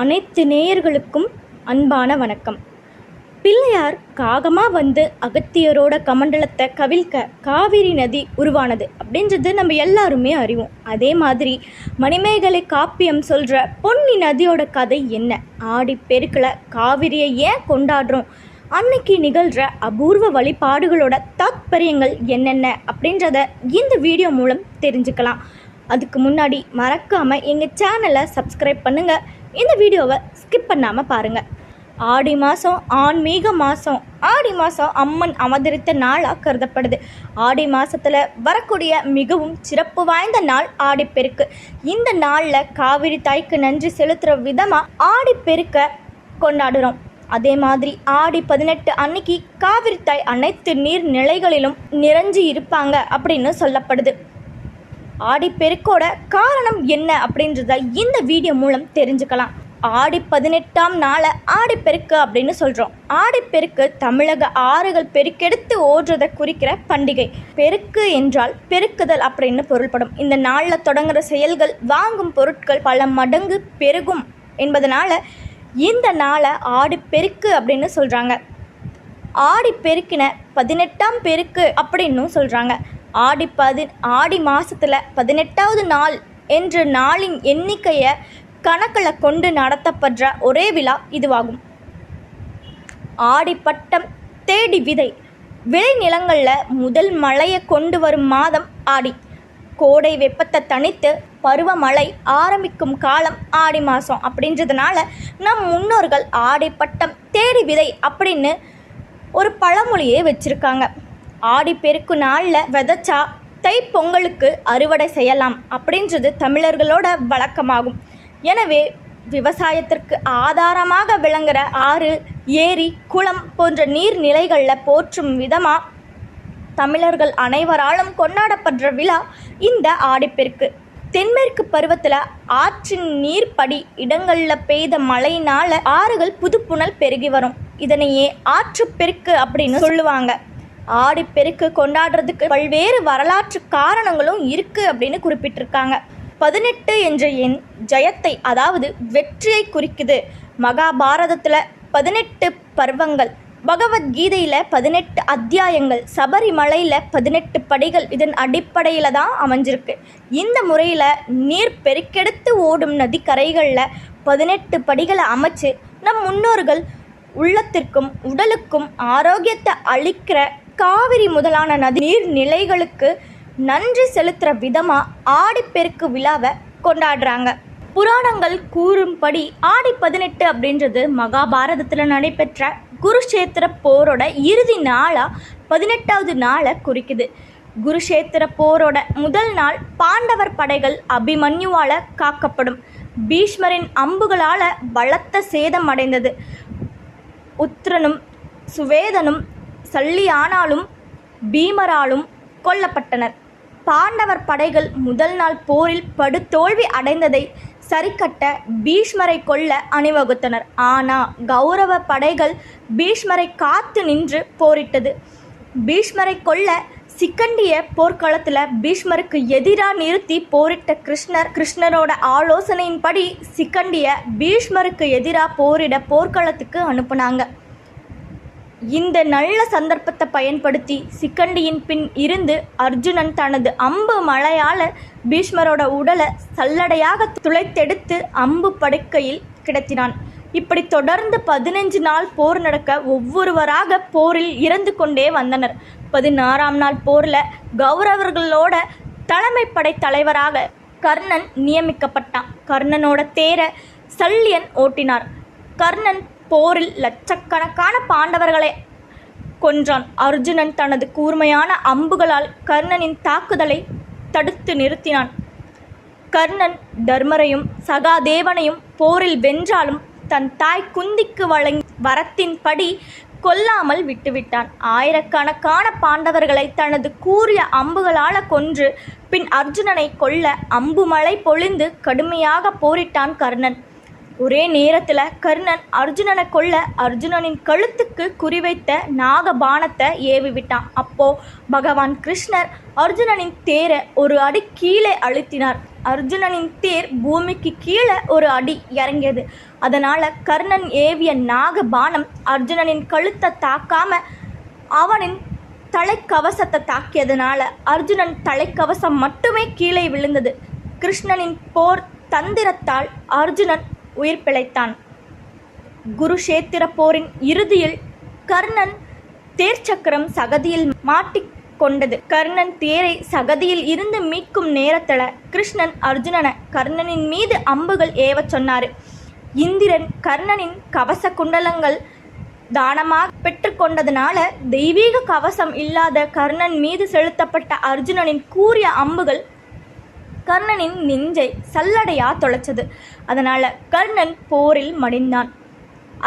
அனைத்து நேயர்களுக்கும் அன்பான வணக்கம். பிள்ளையார் காகமாக வந்து அகத்தியரோட கமண்டலத்தை கவிழ்க்க காவிரி நதி உருவானது அப்படின்றது நம்ம எல்லாருமே அறிவோம். அதே மாதிரி மணிமேகலை காப்பியம் சொல்கிற பொன்னி நதியோட கதை என்ன? ஆடி பெருக்கில் காவிரியை ஏன் கொண்டாடுறோம்? அன்னைக்கு நிகழ்கிற அபூர்வ வழிபாடுகளோட தாத்பரியங்கள் என்னென்ன அப்படின்றத இந்த வீடியோ மூலம் தெரிஞ்சுக்கலாம். அதுக்கு முன்னாடி மறக்காமல் எங்கள் சேனலை சப்ஸ்கிரைப் பண்ணுங்கள் இந்த வீடியோவை ஸ்கிப் பண்ணாமல் பாருங்கள் ஆடி மாதம் ஆன்மீக மாதம் ஆடி மாதம் அம்மன் அவதரித்த நாளாக கருதப்படுது. ஆடி மாதத்தில் வரக்கூடிய மிகவும் சிறப்பு வாய்ந்த நாள் ஆடிப்பெருக்கு. இந்த நாளில் காவிரி தாய்க்கு நன்றி செலுத்துகிற விதமாக ஆடிப்பெருக்க கொண்டாடுறோம். அதே மாதிரி ஆடி பதினெட்டு அன்னைக்கு காவிரி தாய் அனைத்து நீர் நிலைகளிலும் நிறைஞ்சு இருப்பாங்க அப்படின்னு சொல்லப்படுது. ஆடிப்பெருக்கோட காரணம் என்ன அப்படின்றத இந்த வீடியோ மூலம் தெரிஞ்சுக்கலாம். ஆடி பதினெட்டாம் நாளை ஆடிப்பெருக்கு அப்படின்னு சொல்கிறோம் ஆடிப்பெருக்கு தமிழக ஆறுகள் பெருக்கெடுத்து ஓடுறதை குறிக்கிற பண்டிகை. பெருக்கு என்றால் பெருக்குதல் அப்படின்னு பொருள்படும். இந்த நாளில் தொடங்குகிற செயல்கள் வாங்கும் பொருட்கள் பல மடங்கு பெருகும் என்பதனால இந்த நாளை ஆடிப்பெருக்கு அப்படின்னு சொல்கிறாங்க ஆடி பெருக்கின பதினெட்டாம் பெருக்கு அப்படின்னும் சொல்கிறாங்க ஆடி பதி ஆடி மாதத்தில் பதினெட்டாவது நாள் என்ற நாளின் எண்ணிக்கையை கணக்கில் கொண்டு நடத்தப்படுற ஒரே விழா இதுவாகும். ஆடிப்பட்டம் தேடி விதை. விளைநிலங்களில் முதல் மழையை கொண்டு வரும் மாதம் ஆடி. கோடை வெப்பத்தை தணித்து பருவமழை ஆரம்பிக்கும் காலம் ஆடி மாதம் அப்படின்றதுனால நம் முன்னோர்கள் ஆடிப்பட்டம் தேடி விதை அப்படின்னு ஒரு பழமொழியே வச்சுருக்காங்க. ஆடி பெருக்கு நாளில் விதைச்சா தை பொங்கலுக்கு அறுவடை செய்யலாம் அப்படின்றது தமிழர்களோட வழக்கமாகும். எனவே விவசாயத்திற்கு ஆதாரமாக விளங்குகிற ஆறு ஏரி குளம் போன்ற நீர்நிலைகளில் போற்றும் விதமாக தமிழர்கள் அனைவராலும் கொண்டாடப்படுற விழா இந்த ஆடிப்பெருக்கு. தென்மேற்கு பருவத்தில் ஆற்றின் நீர்ப்படி இடங்களில் பெய்த மழையினால் ஆறுகள் புதுப்புணல் பெருகி வரும். இதனையே ஆற்றுப்பெருக்கு அப்படின்னு சொல்லுவாங்க. ஆடிப்பெருக்கு கொண்டாடுறதுக்கு பல்வேறு வரலாற்று காரணங்களும் இருக்குது அப்படின்னு குறிப்பிட்டிருக்காங்க. பதினெட்டு என்ற எண் ஜெயத்தை அதாவது வெற்றியை குறிக்குது. மகாபாரதத்தில் பதினெட்டு பருவங்கள் பகவத்கீதையில் பதினெட்டு அத்தியாயங்கள் சபரிமலையில் பதினெட்டு படிகள் இதன் அடிப்படையில் தான் அமைஞ்சிருக்கு. இந்த முறையில் நீர் பெருக்கெடுத்து ஓடும் நதிக்கரைகளில் பதினெட்டு படிகளை அமைச்சு நம் முன்னோர்கள் உள்ளத்திற்கும் உடலுக்கும் ஆரோக்கியத்தை அளிக்கிற காவிரி முதலான நதி நீர்நிலைகளுக்கு நன்றி செலுத்துகிற விதமாக ஆடிப்பெருக்கு விழாவை கொண்டாடுறாங்க. புராணங்கள் கூறும்படி ஆடி பதினெட்டு அப்படின்றது மகாபாரதத்தில் நடைபெற்ற குருஷேத்திர போரோட இறுதி நாளாக பதினெட்டாவது நாளை குறிக்குது. குருஷேத்திர போரோட முதல் நாள் பாண்டவர் படைகள் அபிமன்யுவால் காக்கப்படும். பீஷ்மரின் அம்புகளால் பலத்த சேதம் அடைந்தது. உத்ரனும் சுவேதனும் சல்லியானாலும் பீமராலும் கொல்லப்பட்டனர். பாண்டவர் படைகள் முதல் நாள் போரில் படுதோல்வி அடைந்ததை சரிக்கட்ட பீஷ்மரை கொல்ல அணிவகுத்தனர். ஆனால் கௌரவ படைகள் பீஷ்மரை காத்து நின்று போரிட்டது. பீஷ்மரை கொல்ல சிக்கண்டிய போர்க்களத்தில் பீஷ்மருக்கு எதிராக நிறுத்தி போரிட்ட கிருஷ்ணர் கிருஷ்ணரோட ஆலோசனையின்படி சிக்கண்டிய பீஷ்மருக்கு எதிராக போரிட போர்க்களத்துக்கு அனுப்புனாங்க. இந்த நல்ல சந்தர்ப்பத்தை பயன்படுத்தி சிக்கண்டியின் பின் இருந்து அர்ஜுனன் தனது அம்பு மழையால் பீஷ்மரோட உடலை சல்லடையாக துளைத்தெடுத்து அம்பு படுக்கையில் கிடத்தினான். இப்படி தொடர்ந்து பதினஞ்சு நாள் போர் நடக்க ஒவ்வொருவராக போரில் இறந்து கொண்டே வந்தனர். பதினாறாம் நாள் போரில் கௌரவர்களோட தலைமைப்படை தலைவராக கர்ணன் நியமிக்கப்பட்டான். கர்ணனோட தேர சல்லியன் ஓட்டினார். கர்ணன் போரில் லட்சக்கணக்கான பாண்டவர்களை கொன்றான். அர்ஜுனன் தனது கூர்மையான அம்புகளால் கர்ணனின் தாக்குதலை தடுத்து நிறுத்தினான். கர்ணன் தர்மரையும் சகாதேவனையும் போரில் வென்றாலும் தன் தாய் குந்திக்கு வழங்கி வரத்தின்படி கொல்லாமல் விட்டுவிட்டான். ஆயிரக்கணக்கான பாண்டவர்களை தனது கூறிய அம்புகளால் கொன்று பின் அர்ஜுனனை கொல்ல அம்புமழை பொழிந்து கடுமையாக போரிட்டான் கர்ணன். ஒரே நேரத்தில் கர்ணன் அர்ஜுனனை கொல்ல அர்ஜுனனின் கழுத்துக்கு குறிவைத்த நாகபானத்தை ஏவி விட்டான் அப்போ பகவான் கிருஷ்ணர் அர்ஜுனனின் தேரை ஒரு அடி கீழே அழுத்தினார். அர்ஜுனனின் தேர் பூமிக்கு கீழே ஒரு அடி இறங்கியது. அதனால் கர்ணன் ஏவிய நாகபானம் அர்ஜுனனின் கழுத்தை தாக்காம அவனின் தலைக்கவசத்தை தாக்கியதுனால அர்ஜுனன் தலைக்கவசம் மட்டுமே கீழே விழுந்தது. கிருஷ்ணனின் போர் தந்திரத்தால் அர்ஜுனன் உயிர் பிழைத்தான். குருஷேத்திர போரின் இறுதியில் கர்ணன் தேர் சக்கரம் சகதியில் மாட்டிக்கொண்டது கர்ணன் தேரை சகதியில் இருந்து மீட்கும் நேரத்தில் கிருஷ்ணன் அர்ஜுனனை கர்ணனின் மீது அம்புகள் ஏவச் சொன்னார். இந்திரன் கர்ணனின் கவச குண்டலங்கள் தானமாக பெற்றுக்கொண்டதுனால தெய்வீக கவசம் இல்லாத கர்ணன் மீது செலுத்தப்பட்ட அர்ஜுனனின் கூறிய அம்புகள் கர்ணனின் நெஞ்சை சல்லடையா தொலைச்சது. அதனால கர்ணன் போரில் மடிந்தான்.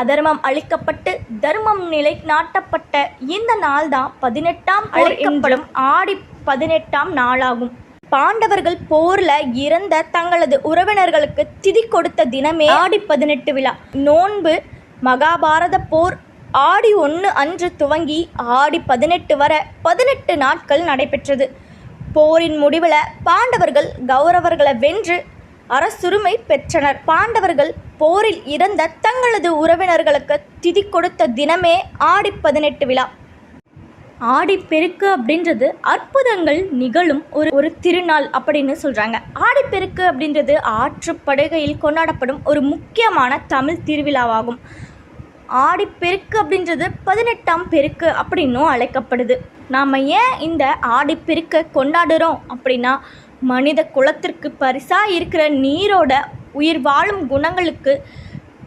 அதர்மம் அழிக்கப்பட்டு தர்மம் நிலைநாட்டப்பட்ட இந்த நாள் தான் பதினெட்டாம் அழைக்கப்படும் ஆடி பதினெட்டாம் நாளாகும். பாண்டவர்கள் போர்ல இறந்த தங்களது உறவினர்களுக்கு திதி கொடுத்த தினமே ஆடி பதினெட்டு விழா. நோன்பு மகாபாரத போர் ஆடி ஒன்று அன்று துவங்கி ஆடி பதினெட்டு வரை பதினெட்டு நாட்கள் நடைபெற்றது. போரின் முடிவில் பாண்டவர்கள் கௌரவர்களை வென்று அரசுரிமை பெற்றனர். பாண்டவர்கள் போரில் இறந்த தங்களது உறவினர்களுக்கு திதி கொடுத்த தினமே ஆடி பதினெட்டு விழா. ஆடிப்பெருக்கு அப்படின்றது அற்புதங்கள் நிகழும் ஒரு ஒரு திருநாள் அப்படின்னு சொல்கிறாங்க ஆடிப்பெருக்கு அப்படின்றது ஆற்றுப்படுகையில் கொண்டாடப்படும் ஒரு முக்கியமான தமிழ் திருவிழாவாகும். ஆடிப்பெருக்கு அப்படின்றது பதினெட்டாம் பெருக்கு அப்படின்னும் அழைக்கப்படுது. நாம் ஏன் இந்த ஆடிப்பெருக்கை கொண்டாடுறோம் அப்படின்னா மனித குலத்திற்கு பரிசாக இருக்கிற நீரோட உயிர் வாழும் குணங்களுக்கு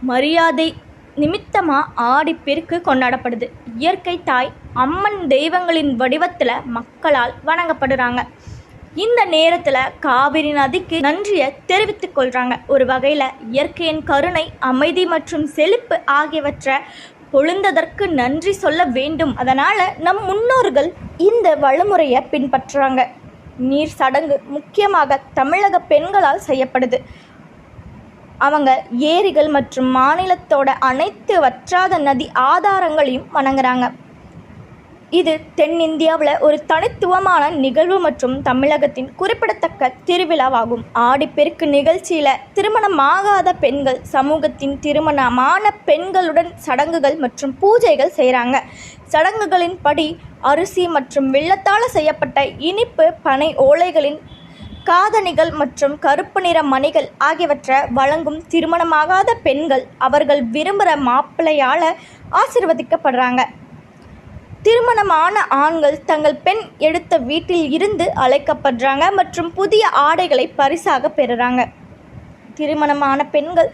மரியாதை நிமித்தமாக ஆடிப்பெருக்கு கொண்டாடப்படுது. இயற்கை தாய் அம்மன் தெய்வங்களின் வடிவத்தில் மக்களால் வணங்கப்படுறாங்க. இந்த நேரத்தில் காவிரி நதிக்கு நன்றியை தெரிவித்துக் கொள்கிறாங்க ஒரு வகையில் இயற்கையின் கருணை அமைதி மற்றும் செழிப்பு ஆகியவற்றை பொழுந்ததற்கு நன்றி சொல்ல வேண்டும். அதனால் நம் முன்னோர்கள் இந்த வழிமுறையை பின்பற்றுறாங்க. நீர் சடங்கு முக்கியமாக தமிழக பெண்களால் செய்யப்படுது. அவங்க ஏரிகள் மற்றும் மாநிலத்தோட அனைத்து வற்றாத நதி ஆதாரங்களையும் வணங்குறாங்க. இது தென்னிந்தியாவில் ஒரு தனித்துவமான நிகழ்வு மற்றும் தமிழகத்தின் குறிப்பிடத்தக்க திருவிழாவாகும். ஆடிப்பெருக்கு நிகழ்ச்சியில் திருமணமாகாத பெண்கள் சமூகத்தின் திருமணமான பெண்களுடன் சடங்குகள் மற்றும் பூஜைகள் செய்கிறாங்க சடங்குகளின் படி அரிசி மற்றும் வெள்ளத்தால் செய்யப்பட்ட இனிப்பு பனை ஓலைகளின் காதணிகள் மற்றும் கருப்பு நிற மணிகள் ஆகியவற்றை வழங்கும் திருமணமாகாத பெண்கள் அவர்கள் விரும்புகிற மாப்பிள்ளையால் ஆசிர்வதிக்கப்படுறாங்க. திருமணமான ஆண்கள் தங்கள் பெண் எடுத்த வீட்டில் இருந்து அழைக்கப்படுறாங்க மற்றும் புதிய ஆடைகளை பரிசாக பெறுறாங்க. திருமணமான பெண்கள்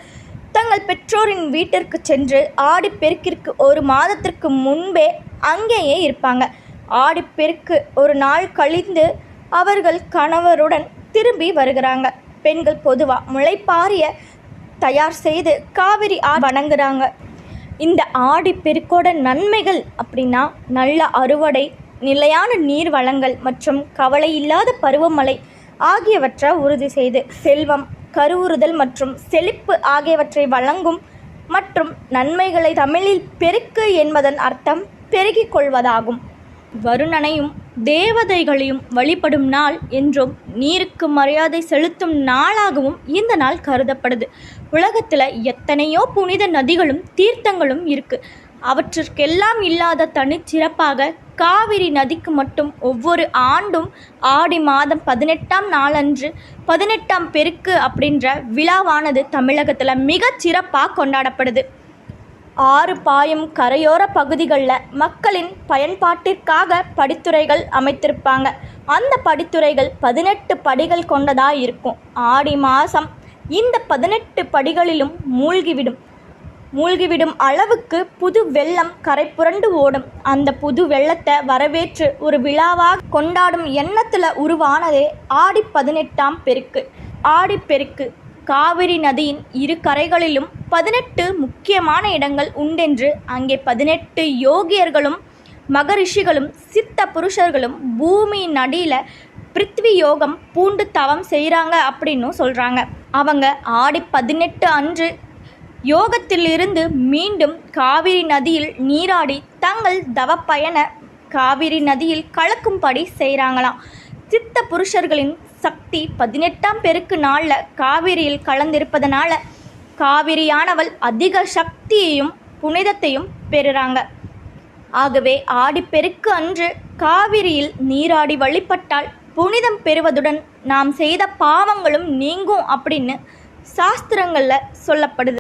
தங்கள் பெற்றோரின் வீட்டிற்கு சென்று ஆடிப்பெருக்கிற்கு ஒரு மாதத்திற்கு முன்பே அங்கேயே இருப்பாங்க. ஆடிப்பெருக்கு ஒரு நாள் கழிந்து அவர்கள் கணவருடன் திரும்பி வருகிறாங்க. பெண்கள் பொதுவாக முளைப்பாரிய தயார் செய்து காவிரி ஆ வணங்குறாங்க. இந்த ஆடி பெருக்கோட நன்மைகள் அப்படின்னா நல்ல அறுவடை நிலையான நீர் வளங்கள் மற்றும் கவலை இல்லாத பருவமழை ஆகியவற்றை உறுதி செய்து செல்வம் கருவுறுதல் மற்றும் செழிப்பு ஆகியவற்றை வழங்கும் மற்றும் நன்மைகளை தமிழில் பெருக்கு என்பதன் அர்த்தம் பெருகிக் கொள்வதாகும். வருணனையும் தேவதைகளையும் வழிபடும் நாள் என்றும் நீருக்கு மரியாதை செலுத்தும் நாளாகவும் இந்த நாள் கருதப்படுது. உலகத்தில் எத்தனையோ புனித நதிகளும் தீர்த்தங்களும் இருக்கு. அவற்றிற்கெல்லாம் இல்லாத தனிச்சிறப்பாக காவிரி நதிக்கு மட்டும் ஒவ்வொரு ஆண்டும் ஆடி மாதம் பதினெட்டாம் நாளன்று பதினெட்டாம் பெருக்கு அப்படின்ற விழாவானது தமிழகத்தில் மிகச் சிறப்பாக கொண்டாடப்படுது. ஆறு பாயும் கரையோர பகுதிகளில் மக்களின் பயன்பாட்டிற்காக படித்துறைகள் அமைத்திருப்பாங்க. அந்த படித்துறைகள் பதினெட்டு படிகள் கொண்டதாக இருக்கும். ஆடி மாதம் இந்த பதினெட்டு படிகளிலும் மூழ்கிவிடும். மூழ்கிவிடும் அளவுக்கு புது வெள்ளம் கரை புரண்டு ஓடும். அந்த புது வெள்ளத்தை வரவேற்று ஒரு விழாவாக கொண்டாடும் எண்ணத்தில் உருவானதே ஆடி பதினெட்டாம் பெருக்கு. ஆடிப்பெருக்கு காவிரி நதியின் இரு கரைகளிலும் பதினெட்டு முக்கியமான இடங்கள் உண்டென்று அங்கே பதினெட்டு யோகியர்களும் மகரிஷிகளும் சித்த புருஷர்களும் பூமியின் அடியில் பிருத்வி யோகம் பூண்டு தவம் செய்கிறாங்க அப்படின்னும் சொல்கிறாங்க அவங்க ஆடி பதினெட்டு அன்று யோகத்திலிருந்து மீண்டும் காவிரி நதியில் நீராடி தங்கள் தவப்பயண காவிரி நதியில் கலக்கும்படி செய்கிறாங்களாம் சித்த புருஷர்களின் சக்தி பதினெட்டாம் பெருக்கு நாளில் காவிரியில் கலந்திருப்பதனால காவிரியானவள் அதிக சக்தியையும் புனிதத்தையும் பெறுறாங்க. ஆகவே ஆடிப்பெருக்கு அன்று காவிரியில் நீராடி வழிபட்டால் புனிதம் பெறுவதுடன் நாம் செய்த பாவங்களும் நீங்கும் அப்படின்னு சாஸ்திரங்களில் சொல்லப்படுது.